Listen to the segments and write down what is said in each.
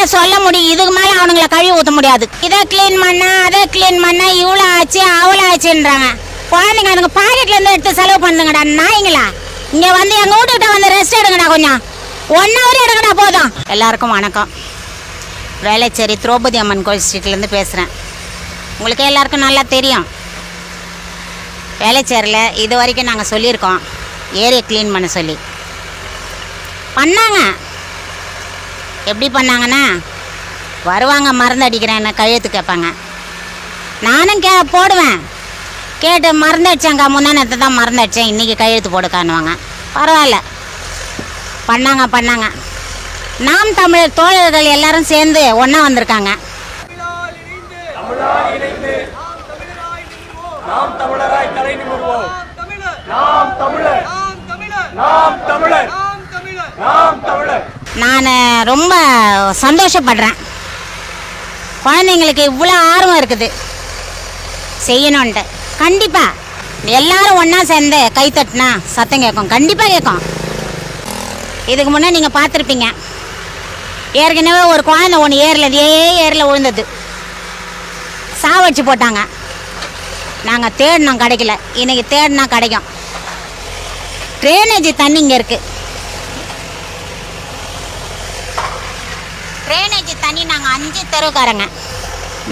என்னால சொல்ல முடியும். இதுக்கு மேல அவனுங்கள கழுவி ஊத்த முடியாது. இதை க்ளீன் பண்ண அதை க்ளீன் பண்ண இவ்வளோ ஆச்சு அவ்வளோ ஆச்சுன்றாங்க. குழந்தைங்க அதுங்க பாக்கெட்ல இருந்து எடுத்து செலவு பண்ணுங்கடா நாய்ங்களா. இங்க வந்து எங்க வீட்டுக்கிட்ட வந்து ரெஸ்ட் எடுங்கடா கொஞ்சம். ஒன் ஹவர் எடுங்கடா போதும். எல்லாருக்கும் வணக்கம். வேளச்சேரி திரௌபதி அம்மன் கோயில் ஸ்ட்ரீட்லேருந்து பேசுகிறேன் உங்களுக்கு எல்லாருக்கும் நல்லா தெரியும். வேலைச்சேரியில் இது வரைக்கும் நாங்கள் சொல்லியிருக்கோம். ஏரியை க்ளீன் பண்ண சொல்லி. பண்ணாங்க. எப்படி பண்ணாங்கன்னா வருவாங்க மருந்து அடிக்கிறேன்னு கையெழுத்து கேட்பாங்க. நானும் கே போடுவேன். கேட்டு மருந்து அடிச்சாங்க முந்தானத்தை தான் மருந்து அடித்தேன் இன்றைக்கி கையெழுத்து போடுக்கானுவாங்க பரவாயில்ல. பண்ணாங்க பண்ணாங்க. நாம் தமிழர் தோழர்கள் எல்லாரும் சேர்ந்து ஒன்றா வந்திருக்காங்க நாம் தமிழராய் தலை நிமிர்வோம் தமிழர் நாம் தமிழர் நாம் தமிழர் நாம் தமிழர் நாம் தமிழர் நாம் தமிழர் நான் ரொம்ப சந்தோஷப்படுறேன். குழந்தைங்களுக்கு இவ்வளோ ஆர்வம் இருக்குது. செய்யணுன்ட்டு கண்டிப்பாக எல்லாரும் ஒன்றா சேர்ந்து கை தட்டினா சத்தம் கேட்கும். கண்டிப்பாக கேட்கும். இதுக்கு முன்னே நீங்கள் பார்த்துருப்பீங்க. ஏற்கனவே ஒரு குழந்தை ஒன்று ஏரில் இதே ஏரில் விழுந்தது. சாவடிச்சு போட்டாங்க. நாங்கள் தேடினோம் கிடைக்கல. இன்றைக்கி தேடினா கிடைக்கும். ட்ரைனேஜ் தண்ணி இங்கே இருக்குது ட்ரைனேஜ் தண்ணி நாங்கள் அஞ்சு தெருக்காரங்க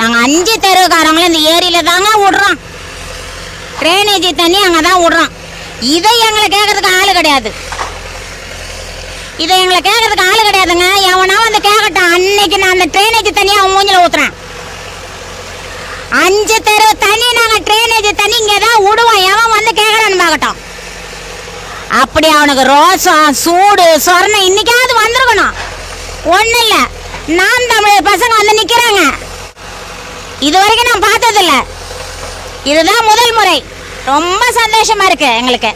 நாங்கள் அஞ்சு தெருக்காரங்களும் இந்த ஏரியில் தாங்க விடுறோம். ட்ரைனேஜ் தண்ணி அங்கே தான் விடுறோம். இதை எங்களை கேட்கறதுக்கு ஆள் கிடையாது. இதை எங்களை கேட்கறதுக்கு ஆள் கிடையாதுங்க. எவனா வந்து கேட்கட்டும். அன்னைக்கு நான் அந்த ட்ரைனேஜ் தண்ணியை அவன் மூஞ்சில் ஊத்துறேன். அஞ்சு தெரு தண்ணி நாங்கள் ட்ரைனேஜ் தண்ணி இங்கே தான் விடுவோம். எவன் வந்து கேட்கறான்னு பார்க்கட்டும். அப்படி அவனுக்கு ரோசம் சூடு சொரணை இன்னைக்காவது வந்திருக்கணும். ஒன்றும் இல்லை. நாம் தமிழர் பசங்க வந்து நிற்கிறாங்க இது வரைக்கும் நான் பார்த்ததில்ல. இதுதான் முதல் முறை. ரொம்ப சந்தோஷமா இருக்கு எங்களுக்கு.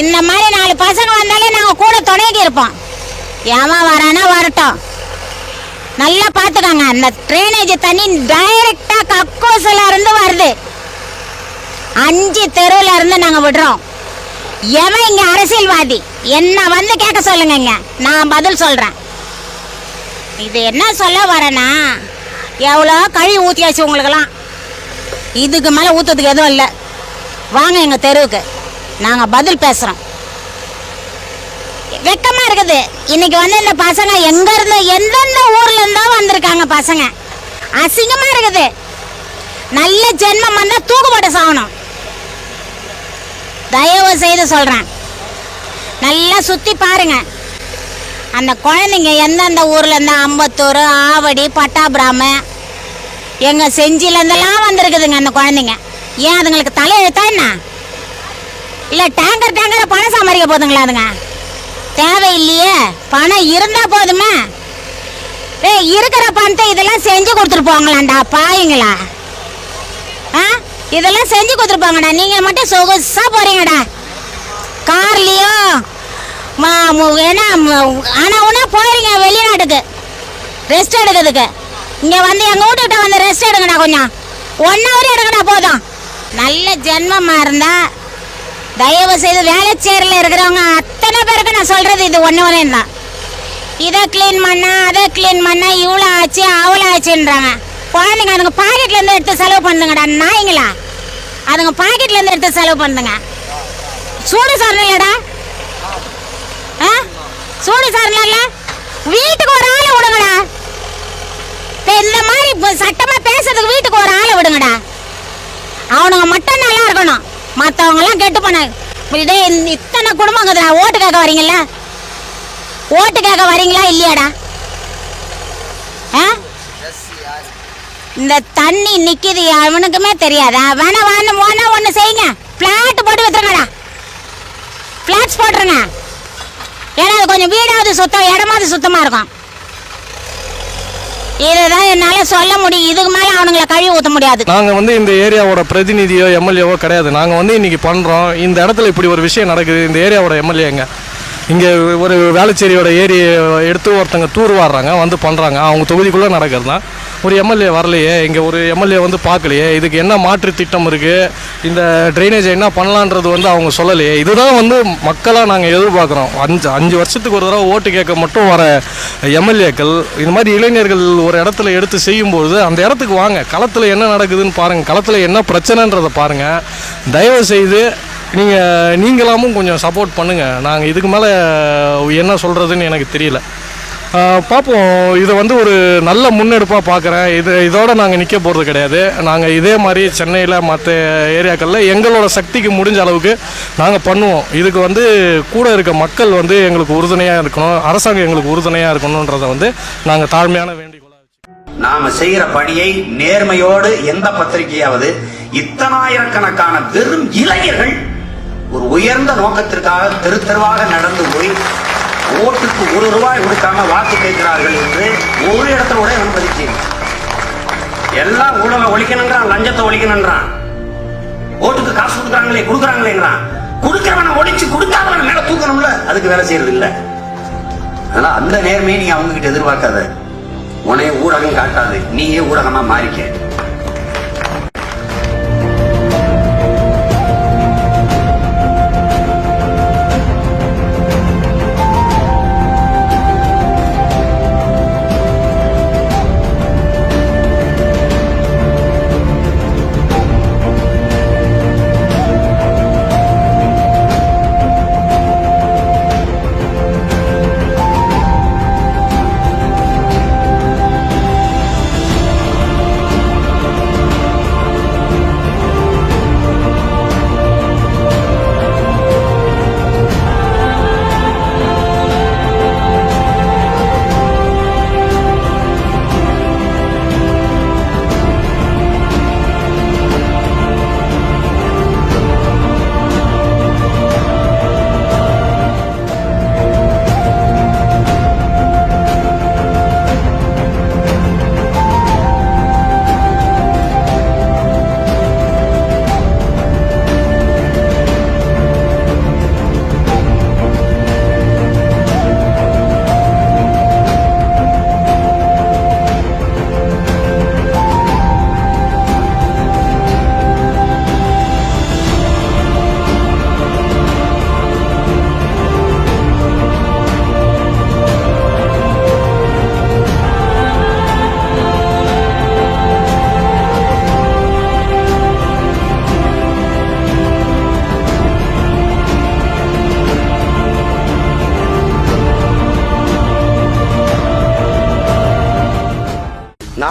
இந்த மாதிரி நாலு பசங்க வந்தாலே நாங்கள் கூட துணைக்கு இருப்போம். ஏமா வரானா வரட்டும். நல்லா பார்த்துக்கோங்க. அந்த ட்ரைனேஜ் தண்ணி டைரக்டாக கக்கோசில் இருந்து வருது. அஞ்சு தெருவில் இருந்து நாங்கள் விடுறோம். எவன் இங்கே அரசியல்வாதி? என்ன வந்து கேட்க சொல்லுங்க நான் பதில் சொல்கிறேன் இது என்ன சொல்ல வரேன்னா எவ்வளோ கழுவி ஊற்றியாச்சு உங்களுக்கெல்லாம். இதுக்கு மேலே ஊற்றுறதுக்கு எதுவும் இல்லை. வாங்க எங்கள் தெருவுக்கு. நாங்கள் பதில் பேசுகிறோம் வெக்கமாக இருக்குது. இன்னைக்கு வந்து இந்த பசங்க எங்கேருந்து எந்தெந்த ஊர்லேருந்தோ வந்திருக்காங்க பசங்க. அசிங்கமாக இருக்குது. நல்ல ஜென்மம் வந்தால் தூக்கு போட்டு சாகணும். தயவு செய்து சொல்கிறேன் நல்லா சுற்றி பாருங்கள் அந்த குழந்தைங்க எந்தெந்த ஊர்லேருந்து அம்பத்தூர் ஆவடி பட்டாபிராம எங்கள் செஞ்சிலேருந்தெல்லாம் வந்திருக்குதுங்க அந்த குழந்தைங்க. ஏன் அதுங்களுக்கு தலையெழுத்தா என்ன? இல்லை டேங்கர் டேங்கரை பணம் சம்பாதிக்க போதுங்களா அதுங்க? தேவையில்லையே பணம் இருந்தால் போதுமே. ஏ இருக்கிற பணத்தை இதெல்லாம் செஞ்சு கொடுத்துட்டு போங்களாண்டா பாயுங்களா ஆ? இதெல்லாம் செஞ்சு கொடுத்துருப்பாங்கடா நீங்கள் மட்டும் சொகுசாக போகிறீங்கடா கார்லேயும் ஏன்னா ஆனால் ஒன்றா போயிருங்க வெளிநாட்டுக்கு. ரெஸ்ட் எடுக்கிறதுக்கு. இங்கே வந்து எங்கள் வீட்டுக்கிட்ட வந்து ரெஸ்ட் எடுங்கடா கொஞ்சம். ஒன் ஹவர் எடுங்கடா போதும். நல்ல ஜென்மமாக இருந்தால் தயவு செய்து வேலைச்சேரில் இருக்கிறவங்க அத்தனை பேருக்கு நான் சொல்கிறது இது ஒன்று ஒன்றே தான் இதை க்ளீன் பண்ண அதை க்ளீன் பண்ண இவ்வளோ ஆச்சு அவ்வளோ ஆச்சுன்றாங்க. குழந்தைங்க அதுங்க பாக்கெட்லேருந்து எடுத்து செலவு பண்ணுங்கடா நாய்ங்களா. அதுங்க பாக்கெட்லேருந்து எடுத்து செலவு பண்ணுங்க. சூடு சாரலடா சூடு சாரல வீட்டுக்கு ஒரு ஆளை விடுங்கடா. இந்த மாதிரி சட்டமா பேசுறதுக்கு வீட்டுக்கு ஒரு ஆளை விடுங்கடா. அவனுங்க மட்டும் நல்லா இருக்கணும். மற்றவங்க எல்லாம் கெட்டு போன இதே இத்தனை குடும்பம் இருக்குதுடா ஓட்டு கேட்க வரீங்களா ஓட்டு கேட்க வரீங்களா இல்லையாடா? ஆ? இந்த தண்ணி நிக்குது அவனுக்குமே தெரியாதா? வேணா வேணும் வேணா ஒன்று செய்யுங்க. பிளாட் போட்டு வித்துருங்கடா பிளாட்ஸ் போட்டுருங்க. கொஞ்சம் வீடாவது சுத்தம் இடமாவது சுத்தமாக இருக்கும். இதுதான் என்னால் சொல்ல முடியும். இதுக்கு மேலே அவனுங்களை கழுவி ஊற்ற முடியாது. நாங்கள் வந்து இந்த ஏரியாவோட பிரதிநிதியோ எம்எல்ஏவோ கிடையாது. நாங்கள் வந்து இன்னைக்கு பண்ணுறோம் இந்த இடத்துல இப்படி ஒரு விஷயம் நடக்குது. இந்த ஏரியாவோட எம்எல்ஏங்க இங்கே ஒரு வேளச்சேரியோட ஏரியை எடுத்து ஒருத்தங்க தூர் வாடுறாங்க வந்து பண்ணுறாங்க அவங்க தொகுதிக்குள்ளே நடக்கிறது தான் ஒரு எம்எல்ஏ வரலையே இங்கே ஒரு எம்எல்ஏ வந்து பார்க்கலையே இதுக்கு என்ன மாற்று திட்டம் இருக்குது இந்த ட்ரைனேஜ் என்ன பண்ணலான்றது வந்து அவங்க சொல்லலையே. இதுதான் வந்து மக்களாக நாங்கள் எதிர்பார்க்குறோம். அஞ்சு அஞ்சு வருஷத்துக்கு ஒரு தடவை ஓட்டு கேட்க மட்டும் வர எம்எல்ஏக்கள் இந்த மாதிரி இளைஞர்கள் ஒரு இடத்துல எடுத்து செய்யும்போது அந்த இடத்துக்கு வாங்க. களத்தில் என்ன நடக்குதுன்னு பாருங்கள் களத்தில் என்ன பிரச்சனைன்றதை பாருங்கள் தயவு செய்து நீங்கள் நீங்களாமும் கொஞ்சம் சப்போர்ட் பண்ணுங்கள் நாங்கள் இதுக்கு மேலே என்ன சொல்கிறதுன்னு எனக்கு தெரியல. பார்ப்போம் இதை வந்து ஒரு நல்ல முன்னெடுப்பாக பார்க்குறேன் இது இதோட நாங்கள் நிற்க போகிறது கிடையாது. நாங்கள் இதே மாதிரி சென்னையில் மற்ற ஏரியாக்களில் எங்களோட சக்திக்கு முடிஞ்ச அளவுக்கு நாங்கள் பண்ணுவோம். இதுக்கு வந்து கூட இருக்க மக்கள் வந்து எங்களுக்கு உறுதுணையாக இருக்கணும். அரசாங்கம் எங்களுக்கு உறுதுணையாக இருக்கணுன்றதை வந்து நாங்கள் தாழ்மையான வேண்டிக்கொள்ள நாம செய்கிற பணியை நேர்மையோடு எந்த பத்திரிகையாவது இத்தனாயிரக்கணக்கான வெறும் இளைஞர்கள் ஒரு உயர்ந்த நோக்கத்திற்காக தெரு தெருவாக நடந்து போய் ஓட்டுக்கு ஒரு ரூபாய் கொடுக்காம வாக்கு கேட்கிறார்கள் என்று ஒரு இடத்துல கூட அனுமதிச்சு எல்லாம் ஊழலை ஒழிக்கணுன்றான் லஞ்சத்தை ஒழிக்கணுன்றான் ஓட்டுக்கு காசு கொடுக்குறாங்களே கொடுக்குறாங்களேங்கிறான் கொடுக்கிறவனை ஒழிச்சு கொடுக்காதவன மேல தூக்கணும்ல அதுக்கு வேலை செய்யறது இல்ல அதனால அந்த நேர்மையை நீ அவங்க கிட்ட எதிர்பார்க்காத. உனைய ஊடகம் காட்டாது நீயே ஊடகமா மாறிக்க.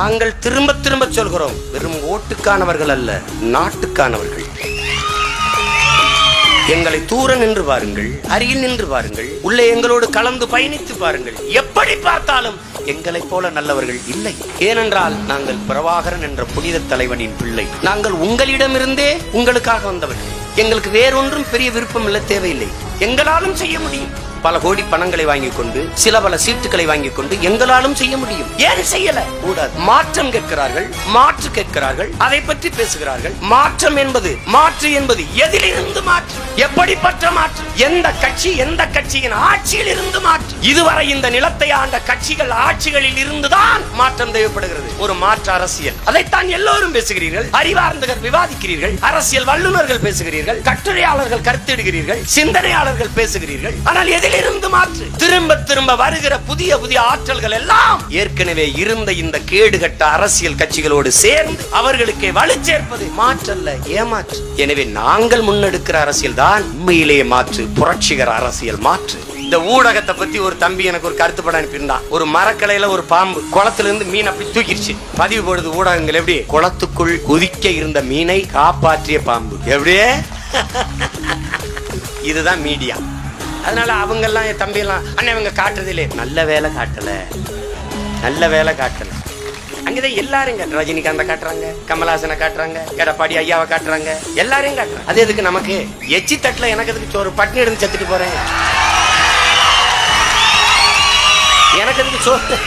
நாங்கள் திரும்ப திரும்ப சொல்கிறோம் வெறும் ஓட்டுக்கானவர்கள் அல்ல நாட்டுக்கானவர்கள். எங்களை தூர நின்று பாருங்கள் அருகில் நின்று பாருங்கள் உள்ளே எங்களோடு கலந்து பயணித்து பாருங்கள் எப்படி பார்த்தாலும் எங்களைப் போல நல்லவர்கள் இல்லை. ஏனென்றால் நாங்கள் பிரபாகரன் என்ற புனித தலைவனின் பிள்ளை. நாங்கள் உங்களிடமிருந்தே உங்களுக்காக வந்தவர்கள். எங்களுக்கு வேறொன்றும் பெரிய விருப்பம் இல்லை தேவையில்லை. எங்களாலும் செய்ய முடியும். பல கோடி பணங்களை வாங்கி கொண்டு சில பல சீட்டுகளை வாங்கி கொண்டு எங்களாலும் செய்ய முடியும். ஏன் செய்யல? கூடாது. மாற்றம் கேட்கிறார்கள் மாற்று கேட்கிறார்கள் அதை பற்றி பேசுகிறார்கள். மாற்றம் என்பது மாற்று என்பது எதிலிருந்து மாற்று? எப்படிப்பட்ட மாற்று? எந்த கட்சி எந்த கட்சியின் ஆட்சியில் இருந்து மாற்று? இதுவரை இந்த நிலத்தை ஆண்ட கட்சிகள் ஆட்சிகளில் இருந்துதான் மாற்றம் தேவைப்படுகிறது. ஒரு மாற்று அரசியல். அதைத்தான் எல்லோரும் பேசுகிறீர்கள். அறிவார்ந்தகர் விவாதிக்கிறீர்கள். அரசியல் வல்லுநர்கள் பேசுகிறீர்கள். கட்டுரையாளர்கள் கருத்திடுகிறீர்கள் சிந்தனையாளர்கள் பேசுகிறீர்கள். ஆனால் இருந்து மாற்று. திரும்ப திரும்ப வருகிற புதிய புதிய ஆற்றல்கள் எல்லாம் ஏற்கனவே இருந்த இந்த கேடுகட்ட அரசியல் கட்சிகளோடு சேர்ந்து அவர்களுக்கே வலு சேர்ப்பது மாற்றல்ல ஏமாற்று. எனவே நாங்கள் முன்னெடுக்கிற அரசியல் தான் உண்மையிலேயே மாற்று புரட்சிகர அரசியல் மாற்று. இந்த ஊடகத்தை பத்தி ஒரு தம்பி எனக்கு ஒரு கருத்து படம் அனுப்பியிருந்தான். ஒரு மரக்கலையில ஒரு பாம்பு குளத்துல இருந்து மீன் அப்படி தூக்கிடுச்சு பதிவு போடுது ஊடகங்கள் எப்படி? குளத்துக்குள் குதிக்க இருந்த மீனை காப்பாற்றிய பாம்பு. எப்படியே இதுதான் மீடியா. அதனால அவங்கெல்லாம் என் தம்பியெல்லாம் அண்ணன் இவங்க காட்டுறது இல்லையே நல்ல வேலை காட்டலை. நல்ல வேலை காட்டலை. அங்கேதான் எல்லாரும் காட்டுறாங்க ரஜினிகாந்த காட்டுறாங்க கமலஹாசனை காட்டுறாங்க எடப்பாடி ஐயாவை காட்டுறாங்க. எல்லாரையும் காட்டுறாங்க. அது எதுக்கு நமக்கு? எச்சி தட்டில் எனக்கு எதுக்கு சோறு? பட்னி எடுத்து செத்துட்டு போறேன். எனக்கு எதுக்கு சோறு?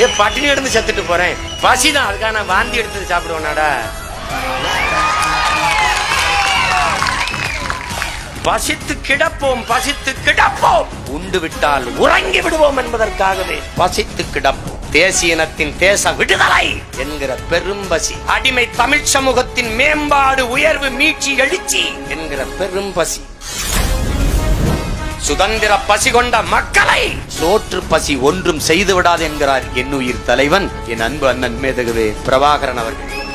ஏ பட்டினி எடுத்து செத்துட்டு போறேன். பசிதான் அதுக்காக நான் வாந்தி எடுத்து சாப்பிடுவேனாடா. பசித்து கிடப்போம் பசித்து கிடப்போம். உண்டு விட்டால் உறங்கி விடுவோம் என்பதற்காகவே பசித்து கிடப்போம். தேசியனத்தின் தேச விடுதலை என்கிற பெரும்பசி அடிமை தமிழ் சமூகத்தின் மேம்பாடு உயர்வு மீட்சி எழுச்சி என்கிற பெரும்பசி சுதந்திர பசி கொண்ட மக்களை சோற்று பசி ஒன்றும் செய்து விடாது என்கிறார் என்னுயிர் தலைவன். என் அன்பு அண்ணன் மேதகவே பிரபாகரன் அவர்கள்.